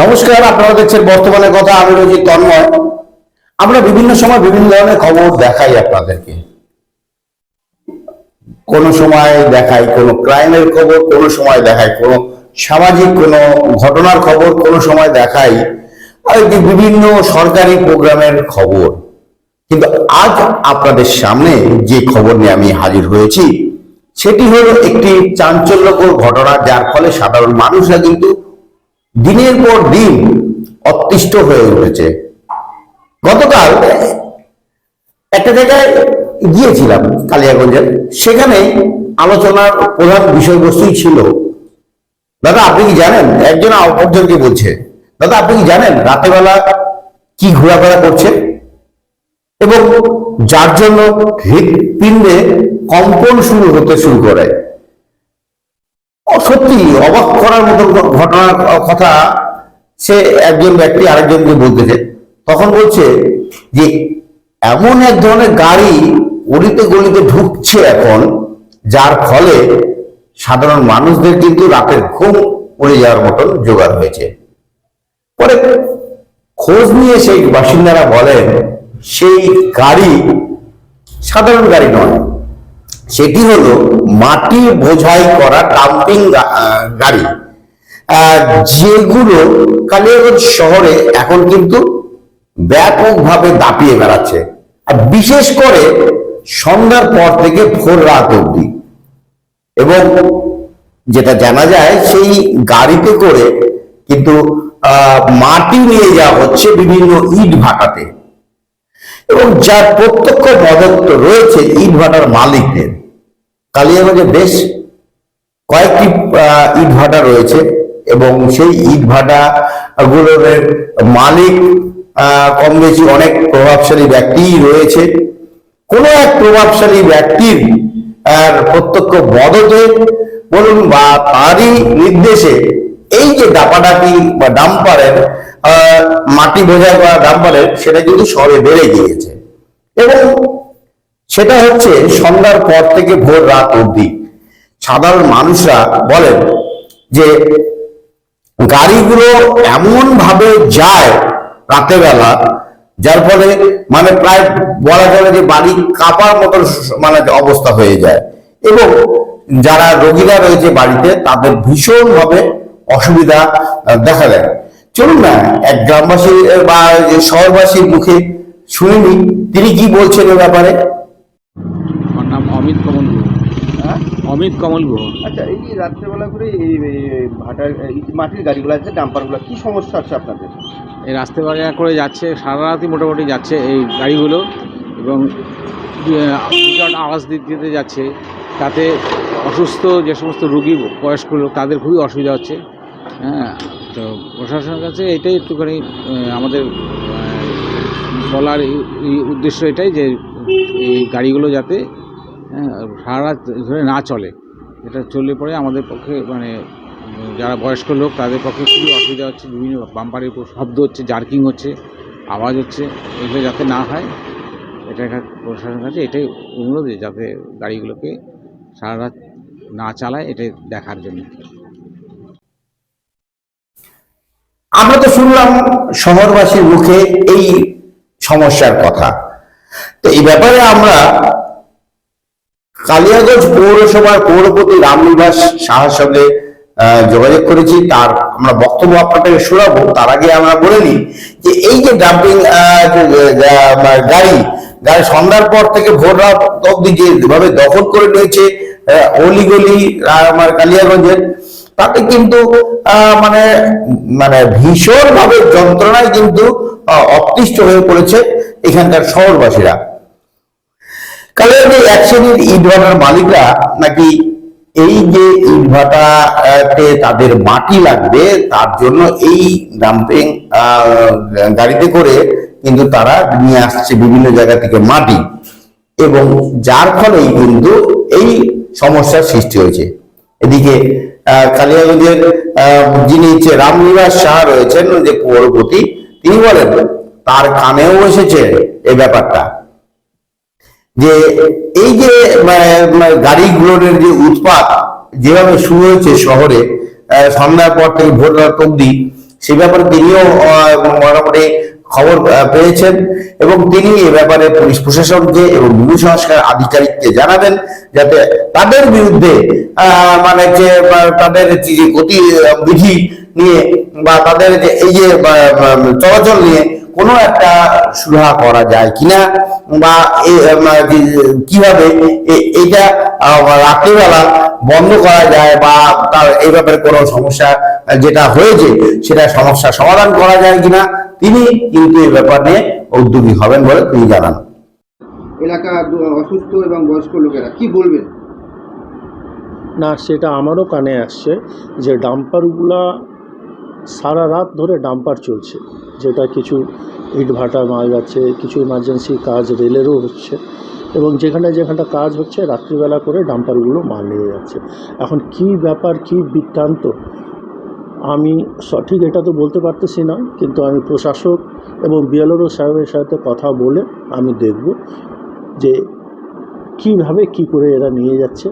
নমস্কার, আপনারা দেখছেন বর্তমানে কথা আমি রয়েছি তন্ময়। আমরা বিভিন্ন সময় বিভিন্ন ধরনের খবর দেখাই আপনাদেরকে। কোন সময় দেখাই কোনো ক্রাইমের খবর, কোন সময় দেখাই কোনো সামাজিক কোনো ঘটনার খবর, কোন সময় দেখাই আর বিভিন্ন সরকারি প্রোগ্রামের খবর। কিন্তু আজ আপনাদের সামনে যে খবর নিয়ে আমি হাজির হয়েছি, সেটি হলো একটি চাঞ্চল্যকর ঘটনা, যার ফলে সাধারণ মানুষরা কিন্তু দিনের পর দিন অতিষ্ঠ হয়ে উঠেছে। গতকাল একটা জায়গায় গিয়েছিলাম কালিয়াগঞ্জের। সেখানে আলোচনার প্রধান বিষয়বস্তুই ছিল, দাদা, আপনি কি জানেন? একজন অপরজনকে বলছে, দাদা, আপনি কি জানেন রাতেবেলা কি ঘোরাফেরা করছে? এবং যার জন্য হৃৎপিণ্ডে কম্পন শুরু হতে শুরু করে। সত্যি, অবাক করার মতো ঘটনার কথা সে একজন ব্যক্তি আরেকজনকে বলতেছে। তখন বলছে যে, এমন এক ধরনের গাড়ি অলিতে গলিতে ঢুকছে এখন, যার ফলে সাধারণ মানুষদের কিন্তু রাতের ঘুম উড়ে যাওয়ার মতন জোগাড় হয়েছে। পরে খোঁজ নিয়ে সেই বাসিন্দারা বলেন, সেই গাড়ি সাধারণ গাড়ি নয়। সেটি হলো মাটি বোঝাই করা ডাম্পিং গাড়ি। যেগুলো কালিয়াগঞ্জ শহরে এখন কিন্তু ব্যাপকভাবে দাপিয়ে বেড়াচ্ছে। আর বিশেষ করে সন্ধ্যার পর থেকে ভোর রাত অবধি। এবং যেটা জানা যায়, সেই গাড়িতে করে কিন্তু মাটি নিয়ে যাওয়া হচ্ছে বিভিন্ন ইট ভাটাতে। এবং যার প্রত্যক্ষ পদত্ব রয়েছে, ইট ভাটার মালিকদের। কালিয়াগঞ্জে বেশ কয়েকটি ইট ভাটা রয়েছে এবং সেই ইট ভাটা গুলোর মালিক কম বেশি অনেক প্রভাবশালী ব্যক্তিই রয়েছে। কোনো এক প্রভাবশালী ব্যক্তির প্রত্যক্ষ মদতে বলুন বা তারই নির্দেশে এই যে ডাপাডাপি বা ডাম্পারের মাটি বোঝাই করা ডাম্পারের, সেটা কিন্তু শহরে বেড়ে গিয়েছে। এবং সেটা হচ্ছে সন্ধ্যার পর থেকে ভোর রাত অবধি। সাধারণ মানুষরা বলেন যে গাড়িগুলো এমন ভাবে যায় রাতে বেলা যার ফলে মানে প্রায় বলা যাবে যে বাড়ি কাঁপার মতো মানে অবস্থা হয়ে যায়। এবং যারা রোগীরা রয়েছে বাড়িতে, তাদের ভীষণ ভাবে অসুবিধা দেখা দেয়। চলুন না, এক গ্রামবাসী, বা শহরবাসীর মুখে শুনিনি, তিনি কি বলছেন এ ব্যাপারে? অমিত কমল গুহ। অমিত কমল গুহ। আচ্ছা এই যে রাত্রেবেলা করে এই এই ভাটার এই যে মাটির গাড়িগুলো আছে ডাম্পারগুলো কী সমস্যা আছে আপনাদের? এই রাস্তা করে যাচ্ছে সারা রাতই মোটামুটি যাচ্ছে এই গাড়িগুলো এবং বিকট আওয়াজ দিতে দিতে যাচ্ছে। তাতে অসুস্থ যে সমস্ত রুগী বয়স্ক লোক তাদের খুবই অসুবিধা হচ্ছে। হ্যাঁ তো প্রশাসনের কাছে এটাই একটুখানি আমাদের বলার উদ্দেশ্য এটাই যে এই গাড়িগুলো যাতে হ্যাঁ, সারা রাত ধরে না চলে। এটা চললে পরে আমাদের পক্ষে মানে যারা বয়স্ক লোক, তাদের পক্ষে খুবই অসুবিধা হচ্ছে। বিভিন্ন বাম্পারের উপর শব্দ হচ্ছে, জার্কিং হচ্ছে, আওয়াজ হচ্ছে। এগুলো যাতে না হয়, এটা প্রশাসনের কাছে এটাই অনুরোধ যাতে গাড়িগুলোকে সারা রাত না চালায়, এটাই দেখার জন্য। আমরা তো শুনলাম শহরবাসীর মুখে এই সমস্যার কথা। তো এই ব্যাপারে আমরা কালিয়াগঞ্জ পৌরসভার পৌরপতি রামনিবাস সাহার সঙ্গে যোগাযোগ করেছি। তার আমরা বক্তব্য আপনাদের শোনাবো। তার আগে আমরা বলে নিই যে এই যে ডাম্পিং গাড়ি গাড়ি সন্ধ্যার পর থেকে ভোর রাত অব্দি যেভাবে দখল করে নিয়েছে অলিগলি আমার কালিয়াগঞ্জের, তাতে কিন্তু মানে মানে ভীষণ ভাবে যন্ত্রণায় কিন্তু অতিষ্ঠ হয়ে পড়েছে এখানকার শহরবাসীরা। কালিয়াগঞ্জে এক শ্রেণির ইটভাটার মালিকরা নাকি এই যে ইটভাটাতে তাদের মাটি লাগবে, তার জন্য এই ডাম্পিং গাড়িতে করে কিন্তু তারা নিয়ে আসছে বিভিন্ন জায়গা থেকে মাটি। এবং যার ফলেই কিন্তু এই সমস্যার সৃষ্টি হয়েছে। এদিকে কালিয়াগঞ্জের যিনি রামনিবাস সাহা রয়েছেন, যে পৌরপতি তিনি বলেন, তার কানেও এসেছে এই ব্যাপারটা। যে এই যে মানে, মানে গাড়িগুলোর যে উৎপাত যেভাবে শুরু হয়েছে শহরে সন্ধ্যার পর থেকে ভোর রাত অব্দি সে ব্যাপারে তিনিও মোটামুটি খবর পেয়েছেন এবং তিনি এ ব্যাপারে পুলিশ প্রশাসনকে এবং ভূমি সংস্কার আধিকারিককে জানাবেন যাতে তাদের বিরুদ্ধে মানে যে তাদের যে যে গতি আহ, বিধি নিয়ে বা তাদের যে এই যে চলাচল নিয়ে কোনো একটা সুরাহা করা যায় কিনা বা কীভাবে এ- এইটা আহ, রাত্রিবেলা বন্ধ করা যায় বা তার এই ব্যাপারে কোনো সমস্যা যেটা হয়েছে সেটা সমস্যা সমাধান করা যায় কিনা তিনি কিন্তু এই ব্যাপার নিয়ে উদ্যোগী হবেন বলে তিনি জানান। এলাকার দু- অসুস্থ এবং বয়স্ক লোকেরা কি বলবেন? না সেটা আমারও কানে আসছে যে ডাম্পারগুলা সারা রাত ধরে ডাম্পার চলছে। যেটা কিছু ইট ভাটা মাল যাচ্ছে, কিছু ইমার্জেন্সি কাজ রেলেরও হচ্ছে এবং যেখানে যেখানটা কাজ হচ্ছে রাত্রিবেলা করে ডাম্পারগুলো মাল নিয়ে যাচ্ছে। এখন কি ব্যাপার, কি বৃত্তান্ত? আমি সঠিক এটা তো বলতে পারতেছি না, কিন্তু আমি প্রশাসক এবং বিএলওরও সাহেবের সাথে কথা বলে আমি দেখব যে কীভাবে কি করে এরা নিয়ে যাচ্ছে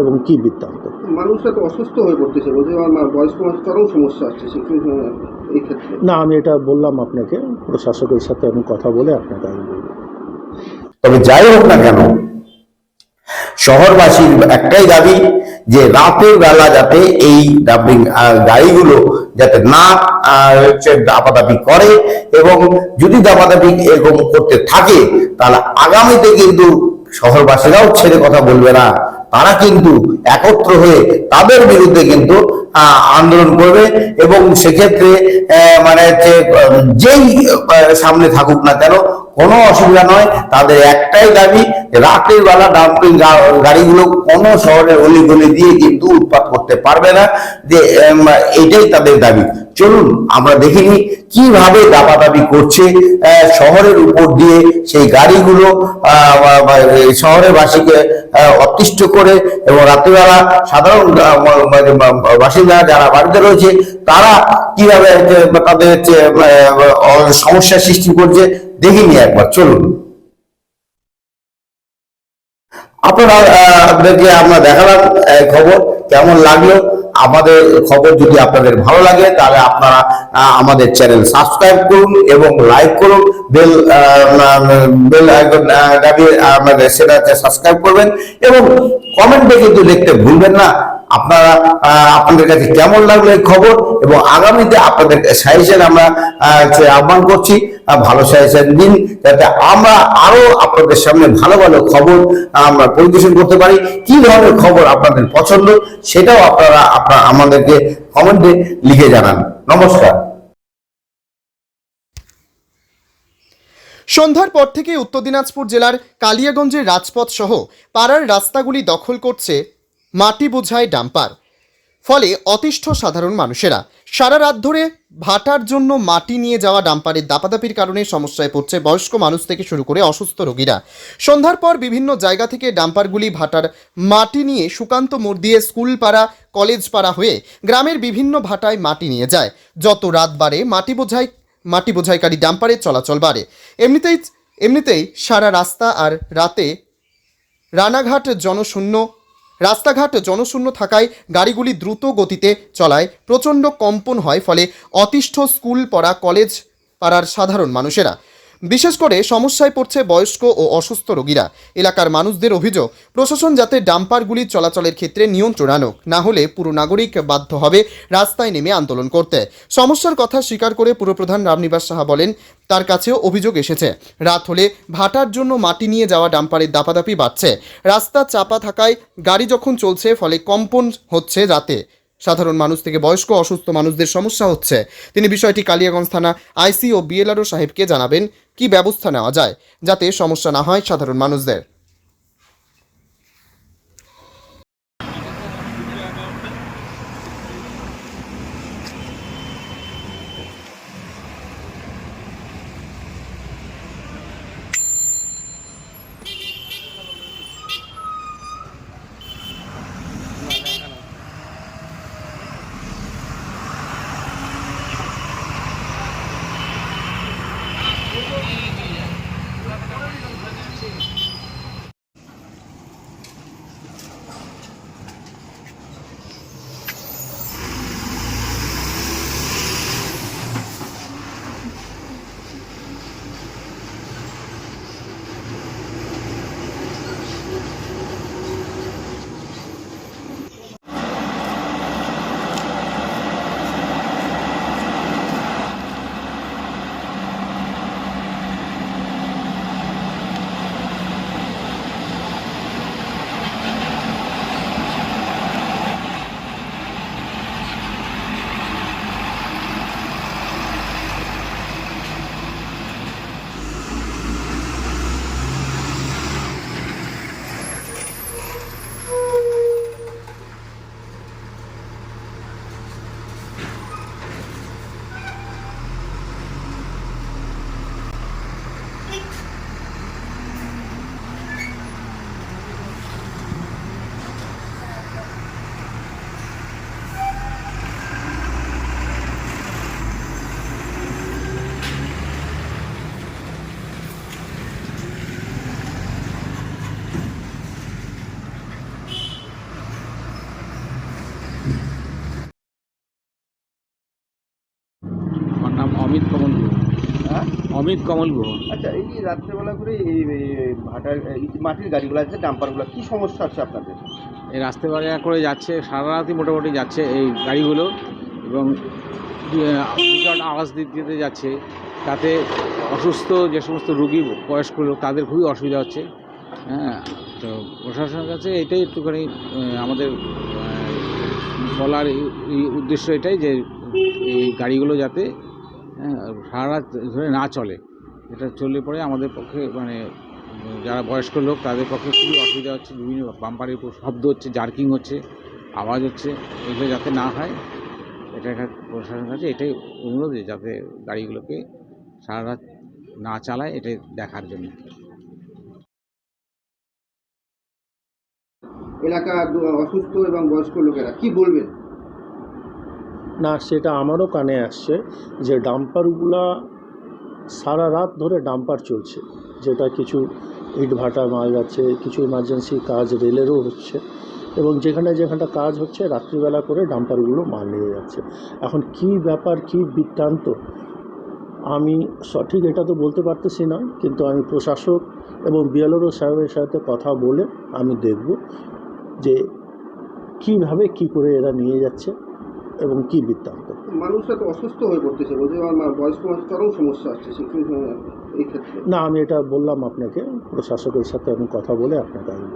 এবং কি বৃত্তান্ত। মানুষরা তো অসুস্থ হয়ে পড়তেছে আমার বয়স্ক মানুষ চরম সমস্যা আসছে এই ক্ষেত্রে? না আমি এটা বললাম আপনাকে প্রশাসকের সাথে আমি কথা বলে আপনাকে আমি বলব। তবে যাই হোক না কেন শহরবাসীর একটাই দাবি যে রাতের বেলা যাতে এই ডাম্পিং গাড়িগুলো যাতে না আহ, হচ্ছে দাপাদাপি করে এবং যদি দাপাদাপি এরকম করতে থাকে তাহলে আগামীতে কিন্তু শহরবাসীরাও ছেড়ে কথা বলবে না। তারা কিন্তু একত্র হয়ে তাদের বিরুদ্ধে কিন্তু আন্দোলন করবে এবং সেক্ষেত্রে মানে আহ, যেই সামনে থাকুক না কেন কোনো অসুবিধা নয়। তাদের একটাই দাবি রাতের বেলা ডাম্পিং গাড়িগুলো কোনো শহরের অলিগলি দিয়ে কিন্তু উৎপাত করতে পারবে না। যে এটাই তাদের দাবি। চলুন আমরা দেখে নিই কীভাবে দাপাদাপি করছে শহরের উপর দিয়ে সেই গাড়িগুলো শহরের বাসীকে অতিষ্ঠ করে এবং রাত্রিবেলা সাধারণ মানে বাসিন্দা যারা বাড়িতে রয়েছে, তারা কীভাবে তাদের সমস্যার সৃষ্টি করছে, দেখে দেখিনি একবার, চলুন। আপনারা আপনাদেরকে আমরা দেখালাম খবর, কেমন লাগল? আমাদের খবর যদি আপনাদের ভালো লাগে, তাহলে আপনারা আমাদের চ্যানেল সাবস্ক্রাইব করুন এবং লাইক করুন। বেল বেল আইকন দাবি আমাদের সেটা সাবস্ক্রাইব করবেন এবং কমেন্টে কিন্তু লিখতে ভুলবেন না। আপনারা আপনাদের কাছে কেমন লাগল এই খবর? এবং আগামীতে আপনাদের সাজেশন আমরা আহ, আহ্বান করছি ভালো সাজেশন দিন যাতে আমরা আরও আপনাদের সামনে ভালো ভালো খবর আমরা পরিবেশন করতে পারি। কি ধরনের খবর আপনাদের পছন্দ সেটাও আপনারা আপনারা আমাদেরকে কমেন্টে লিখে জানান। নমস্কার। সন্ধ্যার পর থেকে উত্তর দিনাজপুর জেলার কালিয়াগঞ্জের রাজপথ সহ পাড়ার রাস্তাগুলি দখল করছে মাটি বোঝাই ডাম্পার। ফলে অতিষ্ঠ সাধারণ মানুষেরা সারা রাত ধরে ভাটার জন্য মাটি নিয়ে যাওয়া ডাম্পারের দাপাদাপির কারণে সমস্যায় পড়ছে বয়স্ক মানুষ থেকে শুরু করে অসুস্থ রোগীরা। সন্ধ্যার পর বিভিন্ন জায়গা থেকে ডাম্পারগুলি ভাটার মাটি নিয়ে সুকান্ত মোড় দিয়ে স্কুল পাড়া, কলেজ পাড়া হয়ে গ্রামের বিভিন্ন ভাটায় মাটি নিয়ে যায়। যত রাত বাড়ে, মাটি বোঝাই মাটি বোঝাইকারী ডাম্পারের চলাচল বাড়ে। এমনিতেই এমনিতেই সারা রাস্তা আর রাতে রানাঘাট জনশূন্য রাস্তাঘাট জনশূন্য থাকায় গাড়িগুলি দ্রুত গতিতে চলায়। প্রচণ্ড কম্পন হয় ফলে অতিষ্ঠ স্কুল পড়া কলেজ পাড়ার সাধারণ মানুষেরা। বিশেষ করে সমস্যায় পড়ছে বয়স্ক ও অসুস্থ রোগীরা। এলাকার মানুষদের অভিযোগ, প্রশাসন যাতে ডাম্পারগুলি চলাচলের ক্ষেত্রে নিয়ন্ত্রণ আনুক, না হলে পুরো নাগরিক বাধ্য হবে রাস্তায় নেমে আন্দোলন করতে। সমস্যার কথা স্বীকার করে পুরপ্রধান রামনিবাস সাহা বলেন, তার কাছেও অভিযোগ এসেছে। রাত হলে ভাটার জন্য মাটি নিয়ে যাওয়া ডাম্পারের দাপাদাপি বাড়ছে। রাস্তা চাপা থাকায় গাড়ি যখন চলছে, ফলে কম্পন হচ্ছে রাতে। সাধারণ মানুষ থেকে বয়স্ক অসুস্থ মানুষদের সমস্যা হচ্ছে। তিনি বিষয়টি কালিয়াগঞ্জ থানা আইসি ও বিএলআরও সাহেবকে জানাবেন, কি ব্যবস্থা নেওয়া যায় যাতে সমস্যা না হয় সাধারণ মানুষদের। অমিত কমল গুহ। আচ্ছা এই যে রাত্রেবেলা করে এই ভাটার মাটির গাড়িগুলো আছে ডাম্পারগুলো কী সমস্যা হচ্ছে আপনাদের? এই রাস্তা বাড়ি করে যাচ্ছে সারা রাতই মোটামুটি যাচ্ছে এই গাড়িগুলো এবং বিকট আওয়াজ দিতে যাচ্ছে। তাতে অসুস্থ যে সমস্ত রুগী বয়স্ক লোক তাদের খুবই অসুবিধা হচ্ছে। হ্যাঁ তো প্রশাসনের কাছে এটাই একটুখানি আমাদের বলার উদ্দেশ্য এটাই যে এই গাড়িগুলো যাতে সারা রাত ধরে না চলে। এটা চললে পরে আমাদের পক্ষে মানে যারা বয়স্ক লোক, তাদের পক্ষে খুবই অসুবিধা হচ্ছে। বিভিন্ন বাম্পারের উপর শব্দ হচ্ছে, জার্কিং হচ্ছে, আওয়াজ হচ্ছে, এগুলো যাতে না হয়, এটা একটা প্রশাসনের কাছে এটাই অনুরোধ যাতে গাড়িগুলোকে সারা রাত না চালায়, এটাই দেখার জন্য। এলাকা অসুস্থ এবং বয়স্ক লোকেরা, কি বলবেন? না, সেটা আমারও কানে আসছে যে ডাম্পারগুলা সারা রাত ধরে ডাম্পার চলছে। যেটা কিছু ইট ভাটা মাল যাচ্ছে, কিছু ইমার্জেন্সি কাজ, রেলেরও হচ্ছে এবং যেখানে যেখানটা কাজ হচ্ছে, রাত্রিবেলা করে ডাম্পারগুলো মাল নিয়ে যাচ্ছে। এখন কি ব্যাপার, কি বৃত্তান্ত? আমি সঠিক এটা তো বলতে পারতেছি না, কিন্তু আমি প্রশাসক এবং বিএলওরও সাহেবের সাথে কথা বলে আমি দেখব যে কীভাবে, কি করে এরা নিয়ে যাচ্ছে। এবং কি বৃত্তান্ত? মানুষরা তো অসুস্থ হয়ে পড়তেছে বলছে আমার বয়স্ক মানুষ চরম সমস্যা আসছে এই ক্ষেত্রে। না আমি এটা বললাম আপনাকে প্রশাসকের সাথে আমি কথা বলে আপনাকে আমি